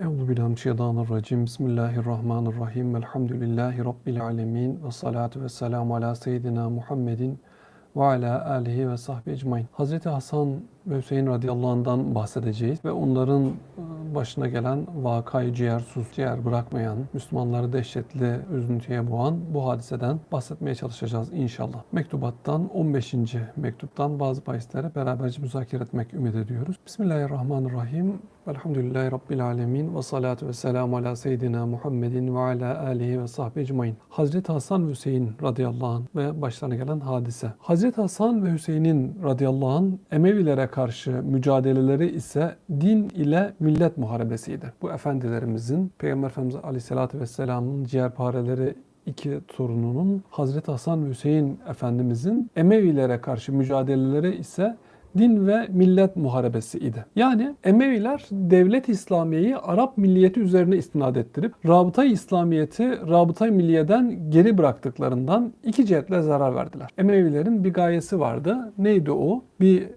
Euzubillahimineşşeytanirracim. Bismillahirrahmanirrahim. Elhamdülillahi Rabbil alemin. Ve salatu ve selamu ala seyyidina Muhammedin ve ala alihi ve sahbihi ecmain. Hazreti Hasan ve Hüseyin radıyallahu anh'dan bahsedeceğiz ve onların e, başına gelen vakayı ciğersuz, ciğer bırakmayan, Müslümanları dehşetli üzüntüye boğan bu hadiseden bahsetmeye çalışacağız inşallah. Mektubattan 15. mektuptan bazı bahisleri beraberce müzakere etmek ümit ediyoruz. Bismillahirrahmanirrahim. Velhamdülillahi Rabbil alemin ve salatu ve selamu ala seyyidina Muhammedin ve ala alihi ve sahbihi ecmain. Hazreti Hasan ve Hüseyin radıyallahu anh ve başlarına gelen hadise. Hazreti Hasan ve Hüseyin'in radıyallahu anh Emevilere karşı mücadeleleri ise din ile millet muharebesiydi. Bu efendilerimizin Peygamber Efendimiz Aleyhisselatü Vesselam'ın ciğerpareleri iki torununun Hazreti Hasan ve Hüseyin Efendimizin Emevilere karşı mücadeleleri ise din ve millet muharebesi idi. Yani Emeviler devlet İslamiye'yi Arap milliyeti üzerine istinad ettirip Rabıta-i İslamiyet'i Rabıta-i Milliye'den geri bıraktıklarından iki cihetle zarar verdiler. Emevilerin bir gayesi vardı. Neydi o? Bir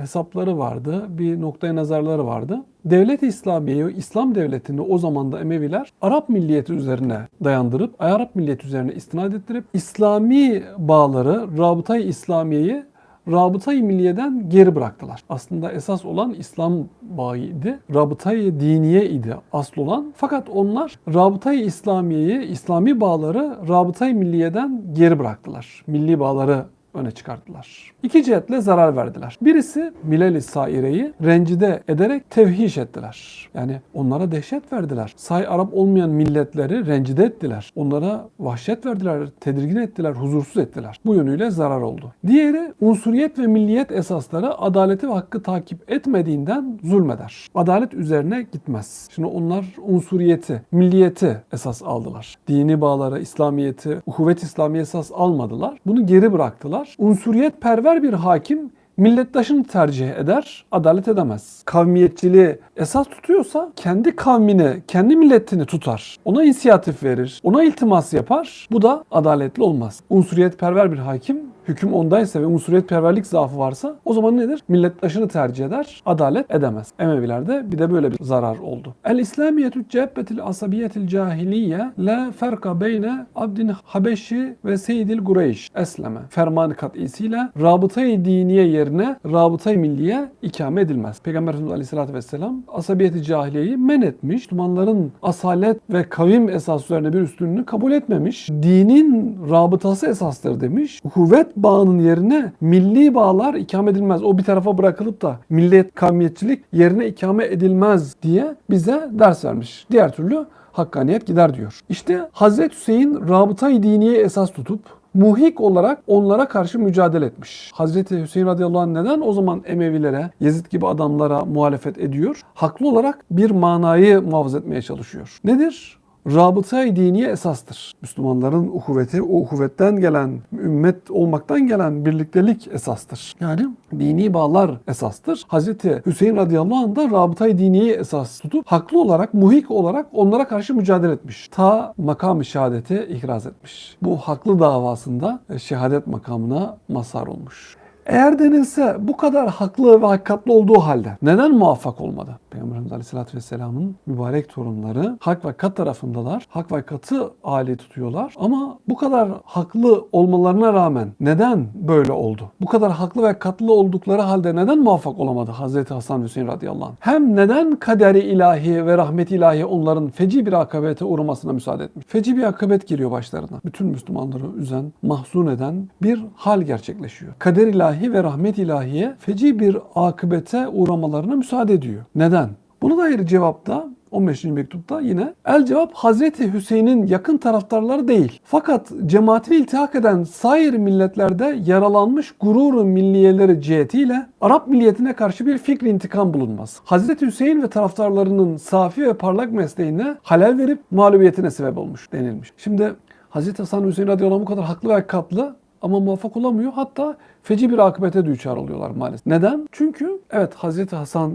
hesapları vardı, bir noktaya nazarları vardı. Devlet-i İslamiye'yi, İslam devletini o zaman da Emeviler Arap milliyeti üzerine dayandırıp, Arap milliyeti üzerine istinad ettirip İslami bağları, Rabıta-i İslamiye'yi Rabıta-i Milliye'den geri bıraktılar. Aslında esas olan İslam bağıydı. Rabıta-i Diniye idi asıl olan. Fakat onlar Rabıta-i İslamiye'yi, İslami bağları Rabıta-i Milliye'den geri bıraktılar. Milli bağları öne çıkarttılar. İki cihetle zarar verdiler. Birisi Milal-i Saire'yi rencide ederek tevhiş ettiler. Yani onlara dehşet verdiler. Say Arap olmayan milletleri rencide ettiler. Onlara vahşet verdiler, tedirgin ettiler, huzursuz ettiler. Bu yönüyle zarar oldu. Diğeri unsuriyet ve milliyet esasları adaleti ve hakkı takip etmediğinden zulmeder. Adalet üzerine gitmez. Şimdi onlar unsuriyeti, milliyeti esas aldılar. Dini bağları, İslamiyeti, uhuvvet İslami esas almadılar. Bunu geri bıraktılar. Unsuriyet perver bir hakim millettaşını tercih eder, adalet edemez. Kavmiyetçiliği esas tutuyorsa kendi kavmini, kendi milletini tutar. Ona inisiyatif verir, ona iltimas yapar. Bu da adaletli olmaz. Unsuriyet perver bir hakim hüküm ondaysa ve unsuriyet perverlik zaafı varsa o zaman nedir? Millettaşını tercih eder, adalet edemez. Emevilerde bir de böyle bir zarar oldu. El İslamiyetü cebbetil asabiyetil cahiliye la ferka beyne abdin habeşi ve seyyidil gureyş esleme. Ferman kat'isiyle rabıtayı diniye yerine rabıtayı milliye ikame edilmez. Peygamber Efendimiz Aleyhisselatü Vesselam asabiyeti cahiliyeyi men etmiş. Müslümanların asalet ve kavim esas üzerine bir üstünlüğünü kabul etmemiş. Dinin rabıtası esastır demiş. Kuvvet bağının yerine milli bağlar ikame edilmez. O bir tarafa bırakılıp da milliyet kavmiyetçilik yerine ikame edilmez diye bize ders vermiş. Diğer türlü hakkaniyet gider diyor. İşte Hazreti Hüseyin rabıta-i diniye esas tutup muhik olarak onlara karşı mücadele etmiş. Hazreti Hüseyin radıyallahu anh neden o zaman Emevilere, Yezid gibi adamlara muhalefet ediyor? Haklı olarak bir manayı muhafaza etmeye çalışıyor. Nedir? Rabıta-i diniye esastır. Müslümanların uhuvveti, o uhuvvetten gelen, ümmet olmaktan gelen birliktelik esastır. Yani dini bağlar esastır. Hazreti Hüseyin radıyallahu anh da rabıta-i diniye esas tutup haklı olarak, muhik olarak onlara karşı mücadele etmiş. Ta makam-ı şehadete ihraz etmiş. Bu haklı davasında şehadet makamına mazhar olmuş. Eğer denilse bu kadar haklı ve hakikatli olduğu halde neden muvaffak olmadı? Peygamberimiz Aleyhisselatü Vesselam'ın mübarek torunları hak ve kat tarafındalar. Hak ve katı âli tutuyorlar. Ama bu kadar haklı olmalarına rağmen neden böyle oldu? Bu kadar haklı ve katlı oldukları halde neden muvaffak olamadı Hazreti Hasan Hüseyin radıyallahu anh? Hem neden kaderi ilahi ve rahmet ilahi onların feci bir akabete uğramasına müsaade etmiş? Feci bir akabet geliyor başlarına. Bütün Müslümanları üzen, mahzun eden bir hal gerçekleşiyor. Kader ilahi ilahi ve rahmet ilahiye feci bir akıbete uğramalarına müsaade ediyor. Neden? Buna dair cevapta 15. mektupta yine el cevap Hazreti Hüseyin'in yakın taraftarları değil. Fakat cemaatine iltihak eden sair milletlerde yaralanmış gururu milliyeleri cihetiyle Arap milliyetine karşı bir fikri intikam bulunmaz. Hazreti Hüseyin ve taraftarlarının safi ve parlak mesleğine halel verip mağlubiyetine sebep olmuş denilmiş. Şimdi Hazreti Hasan Hüseyin radıyallahu anh bu kadar haklı ve katlı ama muvaffak olamıyor. Hatta feci bir akıbete düçar oluyorlar maalesef. Neden? Çünkü evet Hazreti Hasan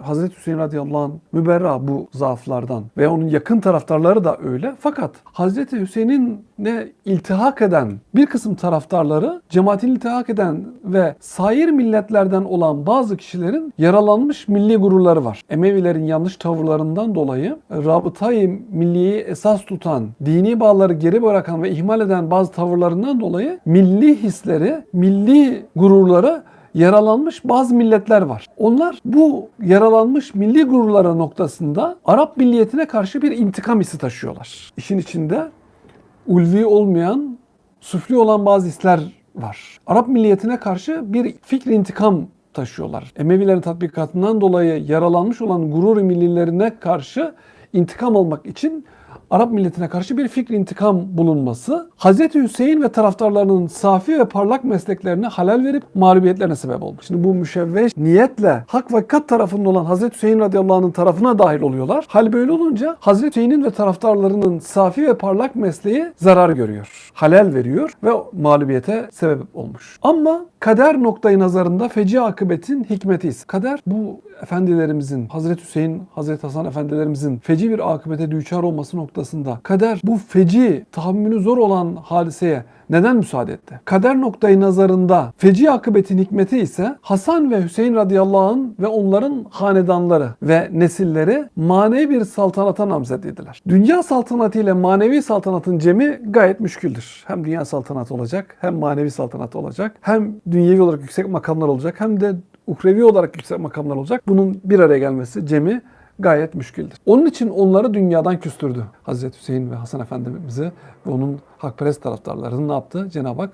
Hazreti Hüseyin radıyallahu anh müberra bu zaaflardan ve onun yakın taraftarları da öyle. Fakat Hazreti Hüseyin'in ne iltihak eden bir kısım taraftarları, cemaatin iltihak eden ve sair milletlerden olan bazı kişilerin yaralanmış milli gururları var. Emevilerin yanlış tavırlarından dolayı rabıtayı milliyi esas tutan, dini bağları geri bırakan ve ihmal eden bazı tavırlarından dolayı milli hisleri, milli gururları yaralanmış bazı milletler var. Onlar bu yaralanmış milli gururlara noktasında Arap milliyetine karşı bir intikam hissi taşıyorlar. İşin içinde ulvi olmayan, süfli olan bazı hisler var. Arap milliyetine karşı bir fikri intikam taşıyorlar. Emevilerin tatbikatından dolayı yaralanmış olan gurur millilerine karşı intikam almak için Arap milletine karşı bir fikri intikam bulunması Hazreti Hüseyin ve taraftarlarının safi ve parlak mesleklerine halel verip mağlubiyetlerine sebep olmuş. Şimdi bu müşevveş niyetle hak ve hakikat tarafında olan Hazreti Hüseyin radıyallahu anh'ın tarafına dahil oluyorlar. Hal böyle olunca Hazreti Hüseyin'in ve taraftarlarının safi ve parlak mesleği zarar görüyor. Halel veriyor ve mağlubiyete sebep olmuş. Ama kader noktayı nazarında feci akıbetin hikmeti ise. Kader bu efendilerimizin, Hazreti Hüseyin, Hazreti Hasan efendilerimizin feci bir akıbete düçar olması noktasında kader bu feci, tahammülü zor olan hadiseye neden müsaade etti? Kader noktayı nazarında feci akıbetin hikmeti ise Hasan ve Hüseyin radıyallahu anh ve onların hanedanları ve nesilleri manevi bir saltanata namzedildiler. Dünya saltanatı ile manevi saltanatın cemi gayet müşküldür. Hem dünya saltanatı olacak, hem manevi saltanatı olacak, hem dünyevi olarak yüksek makamlar olacak, hem de uhrevi olarak yüksek makamlar olacak. Bunun bir araya gelmesi cemi gayet müşküldür. Onun için onları dünyadan küstürdü. Hazreti Hüseyin ve Hasan Efendimiz'i ve onun hakperest taraftarlarını ne yaptı? Cenab-ı Hak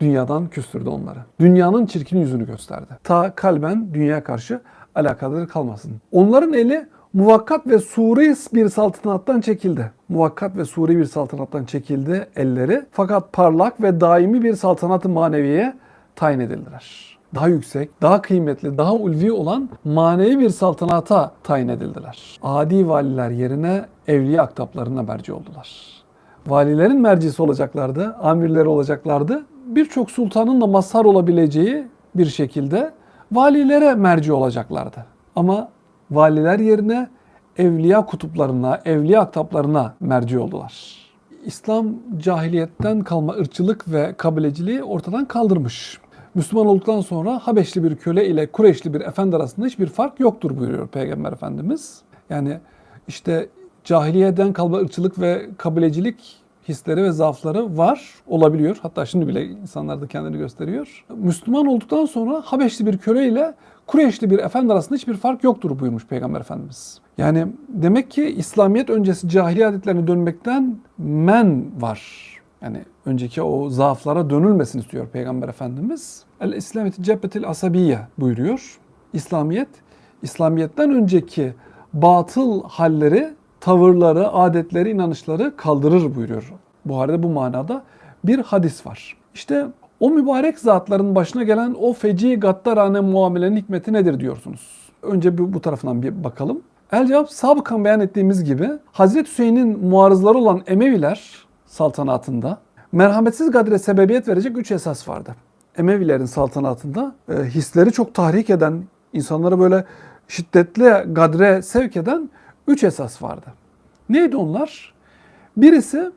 dünyadan küstürdü onları. Dünyanın çirkin yüzünü gösterdi. Ta kalben dünyaya karşı alakaları kalmasın. Onların eli muvakkat ve suri bir saltanattan çekildi. Muvakkat ve suri bir saltanattan çekildi elleri. Fakat parlak ve daimi bir saltanatı maneviye tayin edildiler daha yüksek, daha kıymetli, daha ulvi olan manevi bir saltanata tayin edildiler. Adi valiler yerine evliya aktaplarına merci oldular. Valilerin mercisi olacaklardı, amirleri olacaklardı. Birçok sultanın da mazhar olabileceği bir şekilde valilere merci olacaklardı. Ama valiler yerine evliya kutuplarına, evliya aktaplarına merci oldular. İslam cahiliyetten kalma ırkçılık ve kabileciliği ortadan kaldırmış. Müslüman olduktan sonra Habeşli bir köle ile Kureyşli bir efendi arasında hiçbir fark yoktur buyuruyor Peygamber Efendimiz. Yani işte cahiliyeden kalma ırkçılık ve kabilecilik hisleri ve zaafları var, olabiliyor. Hatta şimdi bile insanlar da kendini gösteriyor. Müslüman olduktan sonra Habeşli bir köle ile Kureyşli bir efendi arasında hiçbir fark yoktur buyurmuş Peygamber Efendimiz. Yani demek ki İslamiyet öncesi cahiliye adetlerine dönmekten men var. Yani önceki o zaaflara dönülmesin istiyor Peygamber Efendimiz. El İslamiyet ceppetil asabiye buyuruyor. İslamiyet, İslamiyet'ten önceki batıl halleri, tavırları, adetleri, inanışları kaldırır buyuruyor. Buhari'de bu manada bir hadis var. İşte o mübarek zatların başına gelen o feci gaddarane muamelenin hikmeti nedir diyorsunuz. Önce bu, bu tarafından bir bakalım. El cevap sabıkan beyan ettiğimiz gibi Hazreti Hüseyin'in muarızları olan Emeviler saltanatında merhametsiz gadre sebebiyet verecek üç esas vardı. Emevilerin saltanatında e, hisleri çok tahrik eden, insanları böyle şiddetli gadre sevk eden üç esas vardı. Neydi onlar? Birisi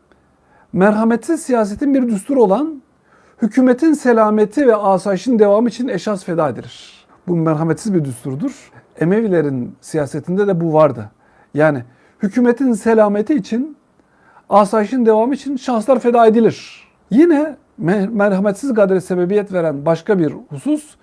merhametsiz siyasetin bir düsturu olan hükümetin selameti ve asayişin devamı için eşas feda edilir. Bu merhametsiz bir düsturdur. Emevilerin siyasetinde de bu vardı. Yani hükümetin selameti için asayişin devamı için şanslar feda edilir. Yine merhametsiz gadre sebebiyet veren başka bir husus.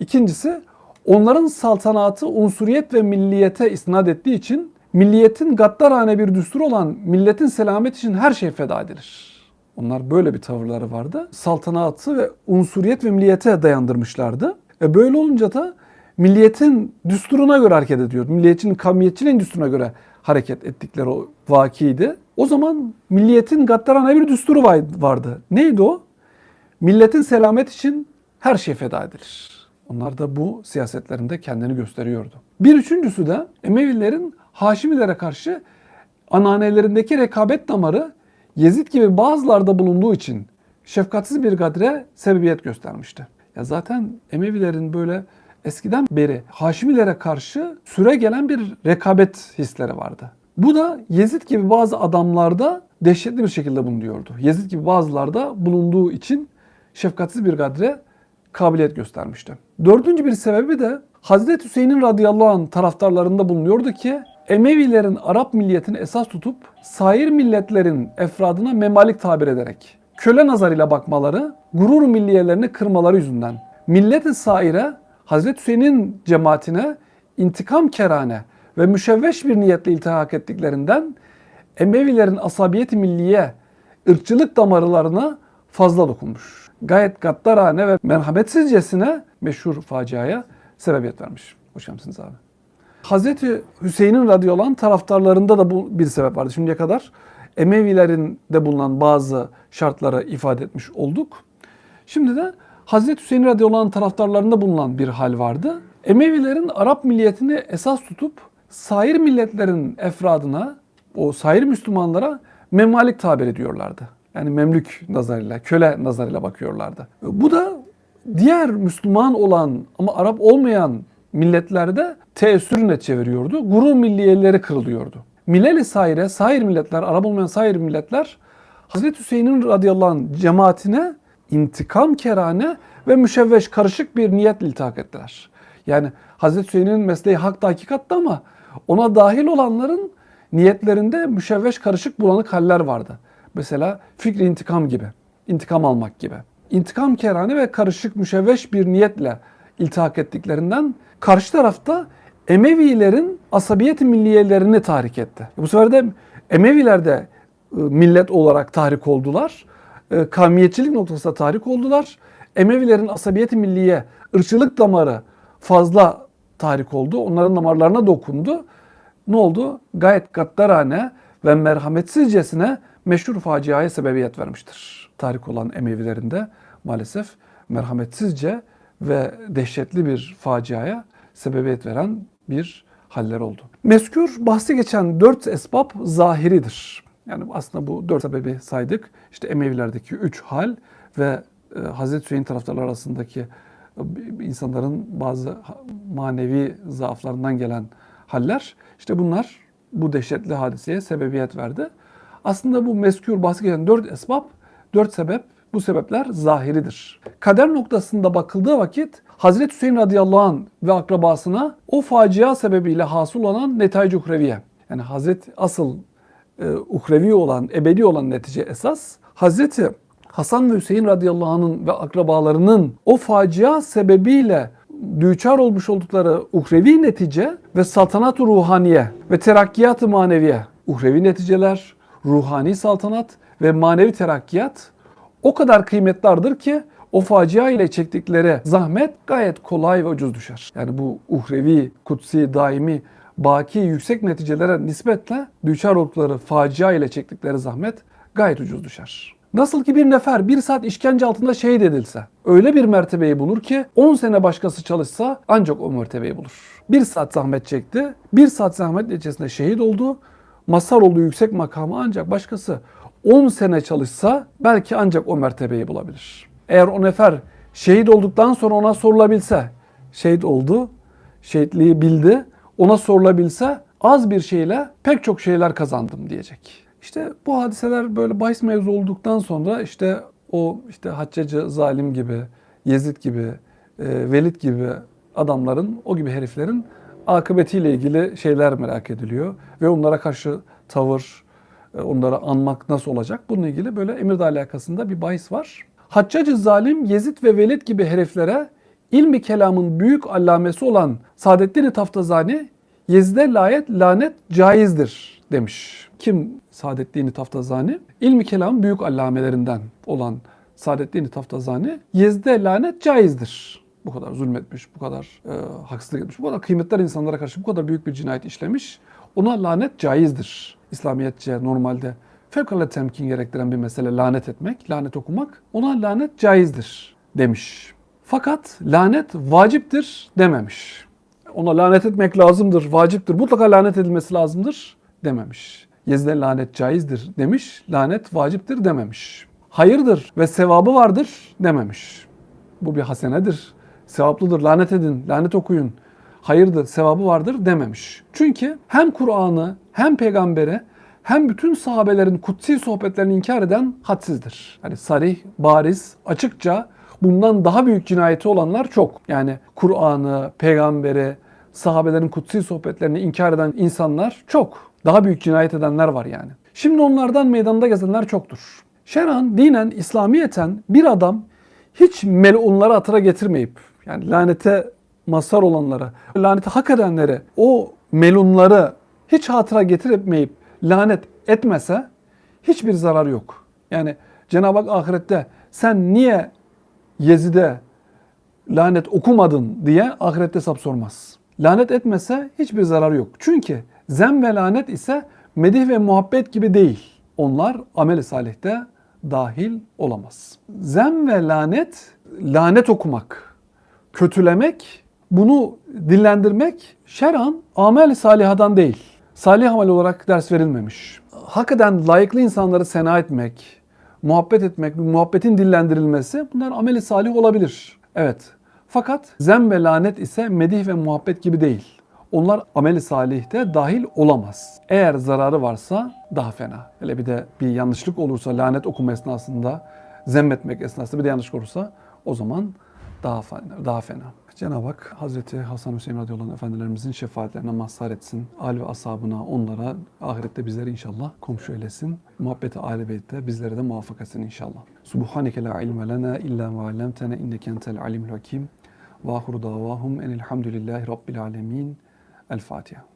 İkincisi onların saltanatı unsuriyet ve milliyete isnat ettiği için milliyetin gaddarane bir düstur olan milletin selamet için her şey feda edilir. Onlar böyle bir tavırları vardı. Saltanatı ve unsuriyet ve milliyete dayandırmışlardı. E böyle olunca da milliyetin düsturuna göre hareket ediyor. Milliyetçinin kavmiyetçiliğin düsturuna göre hareket ettikleri o vakiydi. O zaman milliyetin gaddarane bir düsturu vardı. Neydi o? Milletin selamet için her şey feda edilir. Onlar da bu siyasetlerinde kendini gösteriyordu. Bir üçüncüsü de Emevilerin Haşimilere karşı ananelerindeki rekabet damarı Yezid gibi bazılarda bulunduğu için şefkatsiz bir gadre sebebiyet göstermişti. Ya zaten Emevilerin böyle eskiden beri Haşimilere karşı süre gelen bir rekabet hisleri vardı. Bu da Yezid gibi bazı adamlarda dehşetli bir şekilde bulunuyordu. Yezid gibi bazılarda bulunduğu için şefkatsiz bir gadre kabiliyet göstermişti. Dördüncü bir sebebi de Hazreti Hüseyin'in radıyallahu anh taraftarlarında bulunuyordu ki Emevilerin Arap milliyetini esas tutup sair milletlerin efradına memalik tabir ederek köle nazarıyla bakmaları, gurur milliyelerini kırmaları yüzünden millet-i saire Hazreti Hüseyin'in cemaatine intikam kerane ve müşevveş bir niyetle iltihak ettiklerinden Emevilerin asabiyeti milliye, ırkçılık damarlarına fazla dokunmuş. Gayet gaddarane ve merhametsizcesine meşhur faciaya sebebiyet vermiş. Hoş abi. Hazreti Hüseyin'in radıyallahu anh taraftarlarında da bu bir sebep vardı. Şimdiye kadar Emevilerin de bulunan bazı şartları ifade etmiş olduk. Şimdi de Hazreti Hüseyin radıyallahu anh taraftarlarında bulunan bir hal vardı. Emevilerin Arap milliyetini esas tutup sair milletlerin efradına, o sair Müslümanlara memalik tabir ediyorlardı. Yani memlük nazarıyla, köle nazarıyla bakıyorlardı. Bu da diğer Müslüman olan ama Arap olmayan milletlerde teessürüne çeviriyordu. Gurur milliyeleri kırılıyordu. Mileli saire, sair milletler, Arap olmayan sair milletler Hazreti Hüseyin'in radıyallahu anh cemaatine intikam kerane ve müşevveş karışık bir niyetle iltihak ettiler. Yani Hazreti Hüseyin'in mesleği hak da hakikatte ama ona dahil olanların niyetlerinde müşevveş karışık bulanık haller vardı. Mesela fikri intikam gibi, intikam almak gibi. İntikam kerane ve karışık müşevveş bir niyetle iltihak ettiklerinden karşı tarafta Emevilerin asabiyeti milliyelerini tahrik etti. Bu sefer de Emeviler de e, millet olarak tahrik oldular. E, Kavmiyetçilik noktasında tahrik oldular. Emevilerin asabiyeti milliye, ırkçılık damarı fazla tahrik oldu. Onların damarlarına dokundu. Ne oldu? Gayet gaddarane ve merhametsizcesine meşhur faciaya sebebiyet vermiştir. Tahrik olan Emevilerin de maalesef merhametsizce ve dehşetli bir faciaya sebebiyet veren bir haller oldu. Meskür bahsi geçen dört esbab zahiridir. Yani aslında bu dört sebebi saydık. İşte Emevilerdeki üç hal ve e, Hazreti Hüseyin taraftarları arasındaki insanların bazı manevi zaaflarından gelen haller. İşte bunlar bu dehşetli hadiseye sebebiyet verdi. Aslında bu meskür bahsi dört esbab, dört sebep bu sebepler zahiridir. Kader noktasında bakıldığı vakit Hazreti Hüseyin radıyallahu anh ve akrabasına o facia sebebiyle hasıl olan netayc uhreviye. Yani Hazreti asıl e, uhrevi olan, ebedi olan netice esas Hazreti Hasan ve Hüseyin radıyallahu anh'ın ve akrabalarının o facia sebebiyle düçar olmuş oldukları uhrevi netice ve saltanat ruhaniye ve terakkiyat-ı maneviye. Uhrevi neticeler, ruhani saltanat ve manevi terakkiyat o kadar kıymetlidir ki o facia ile çektikleri zahmet gayet kolay ve ucuz düşer. Yani bu uhrevi, kutsi, daimi, baki, yüksek neticelere nispetle düçar oldukları facia ile çektikleri zahmet gayet ucuz düşer. Nasıl ki bir nefer bir saat işkence altında şehit edilse, öyle bir mertebeyi bulur ki 10 sene başkası çalışsa ancak o mertebeyi bulur. Bir saat zahmet çekti, bir saat zahmet neticesinde şehit oldu, mazhar olduğu yüksek makamı ancak başkası 10 sene çalışsa belki ancak o mertebeyi bulabilir. Eğer o nefer şehit olduktan sonra ona sorulabilse, şehit oldu, şehitliği bildi, ona sorulabilse az bir şeyle pek çok şeyler kazandım diyecek. İşte bu hadiseler böyle bahis mevzu olduktan sonra işte o işte Haccacı zalim gibi, Yezid gibi, e, Velid gibi adamların, o gibi heriflerin akıbetiyle ilgili şeyler merak ediliyor. Ve onlara karşı tavır, e, onları anmak nasıl olacak? Bununla ilgili böyle emirde alakasında bir bahis var. Haccacı zalim, Yezid ve Velid gibi heriflere ilmi kelamın büyük allamesi olan Saadettin Taftazani, Yezid'e layet lanet caizdir demiş. Kim Saadettin Taftazani? İlmi kelamın büyük allamelerinden olan Saadettin Taftazani, Yezid'e lanet caizdir. Bu kadar zulmetmiş, bu kadar e, haksızlık etmiş, bu kadar kıymetli insanlara karşı bu kadar büyük bir cinayet işlemiş. Ona lanet caizdir. İslamiyetçe normalde fevkalade temkin gerektiren bir mesele lanet etmek, lanet okumak. Ona lanet caizdir demiş. Fakat lanet vaciptir dememiş. Ona lanet etmek lazımdır, vaciptir, mutlaka lanet edilmesi lazımdır dememiş. Yezid'e lanet caizdir demiş, lanet vaciptir dememiş. Hayırdır ve sevabı vardır dememiş. Bu bir hasenedir, sevaplıdır, lanet edin, lanet okuyun, hayırdır, sevabı vardır dememiş. Çünkü hem Kur'an'ı hem peygamberi hem bütün sahabelerin kutsi sohbetlerini inkar eden hadsizdir. Hani sarih, bariz, açıkça bundan daha büyük cinayeti olanlar çok. Yani Kur'an'ı, peygamberi, sahabelerin kutsi sohbetlerini inkar eden insanlar çok. Daha büyük cinayet edenler var yani. Şimdi onlardan meydanda gezenler çoktur. Şer'an, dinen, İslamiyeten bir adam hiç melunları hatıra getirmeyip yani lanete mazhar olanları, laneti hak edenleri, o melunları hiç hatıra getirmeyip lanet etmese hiçbir zarar yok. Yani Cenab-ı Hak ahirette sen niye Yezid'e lanet okumadın diye ahirette hesap sormaz. Lanet etmese hiçbir zararı yok. Çünkü zem ve lanet ise medih ve muhabbet gibi değil. Onlar amel-i salihte dahil olamaz. Zem ve lanet, lanet okumak, kötülemek, bunu dillendirmek şer'an amel-i salihadan değil. Salih amel olarak ders verilmemiş. Hakikaten layıklı insanları sena etmek, muhabbet etmek, muhabbetin dillendirilmesi bunlar ameli salih olabilir. Evet. Fakat zem ve lanet ise medih ve muhabbet gibi değil. Onlar ameli salihte dahil olamaz. Eğer zararı varsa daha fena. Hele bir de bir yanlışlık olursa lanet okuma esnasında, zemmetmek esnasında bir de yanlışlık olursa o zaman daha fena. Daha fena. Cenab-ı Hak Hazreti Hasan Hüseyin radıyallahu anh efendilerimizin şefaatlerine mazhar etsin. Al ve ashabına, onlara ahirette bizleri inşallah komşu eylesin. Muhabbeti âli beytte bizlere de muvaffak etsin inşallah. Subhaneke la ilme lena illa ma allamtena inneke entel alimul hakim. Ve ahiru davahum enilhamdülillahi rabbil alemin. El Fatiha.